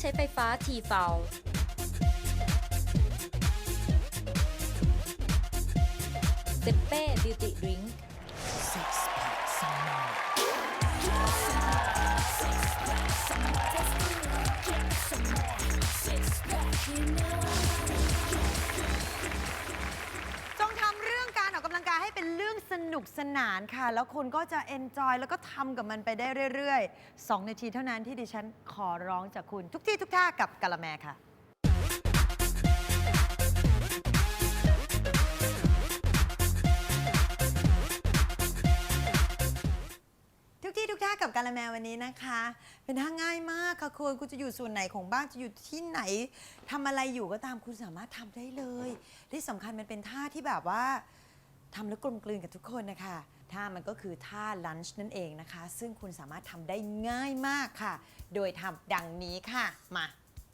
ใช้ไฟฟ้าทีเฟลเซเป้บิวตี้ดริงจ นุกสนานค่ะ แล้วคุณก็จะเอนจอยแล้วก็ทำกับมันไปได้เรื่อยๆ 2 นาทีเท่านั้นที่ดิฉันขอร้องจากคุณทุกที่ทุกท่ากับกะละแมค่ะ ทุกที่ทุกท่ากับกาละแมวันนี้นะคะ เป็นท่าง่ายมากค่ะคุณคุณจะอยู่ส่วนไหนของบ้านจะอยู่ที่ไหนทำอะไรอยู่ก็ตามคุณสามารถทำได้เลย ที่สำคัญมันเป็นท่าที่แบบว่า ทำแล้วกลมกลืนกับทุกคนนะคะท่ามันก็คือท่าลันช์นั่นเองนะคะ ซึ่งคุณสามารถทำได้ง่ายมากค่ะ โดยทำดังนี้ค่ะ มา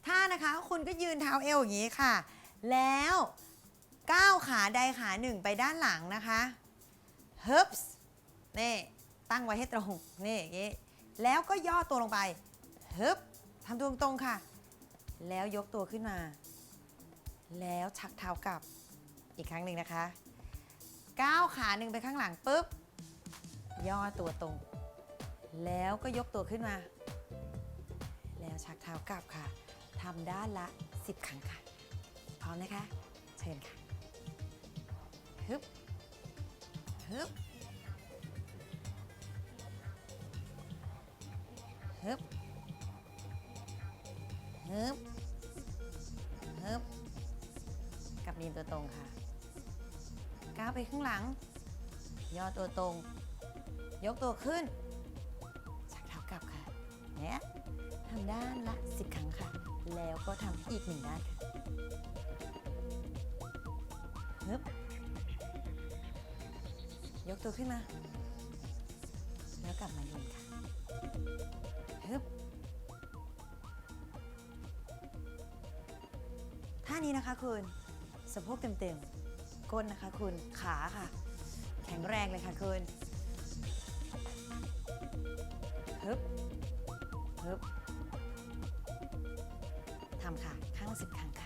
ท่านะคะคุณก็ยืนเท้าเอวอย่างนี้ค่ะ แล้วก้าวขาใดขาหนึ่งไปด้านหลังนะคะฮึบส์นี่ตั้งไว้ให้ตรงนี่อย่างนี้แล้วก็ย่อตัวลงไปฮึบทำตัวตรงๆค่ะ แล้วยกตัวขึ้นมา แล้วชักเท้ากลับอีกครั้งหนึ่งนะคะ ก้าวขาหนึ่งไปข้างหลังปุ๊บ ย่อตัวตรง แล้วก็ยกตัวขึ้นมา แล้วชักเท้ากลับค่ะ ทำด้านละ 10 ครั้งค่ะ พร้อมนะคะ เชิญค่ะ ฮึบ ฮึบ ฮึบ ฮึบ ฮึบ กับยืนตัวตรงค่ะ ก้าวไปข้างหลัง ย่อตัวตรง ยกตัวขึ้น ชักเท้ากลับค่ะเนี่ยทำด้านละ10ครั้งค่ะ แล้วก็ทำอีกหนึ่งด้านค่ะฮึบยกตัวขึ้นมา แล้วกลับมายืนค่ะฮึบท่านี้นะคะคุณสะโพกเต็มๆ ก้นนะคะคุณขาค่ะ แข็งแรงเลยค่ะคุณฮึบฮึบทำค่ะ ข้างละสิบครั้งค่ะ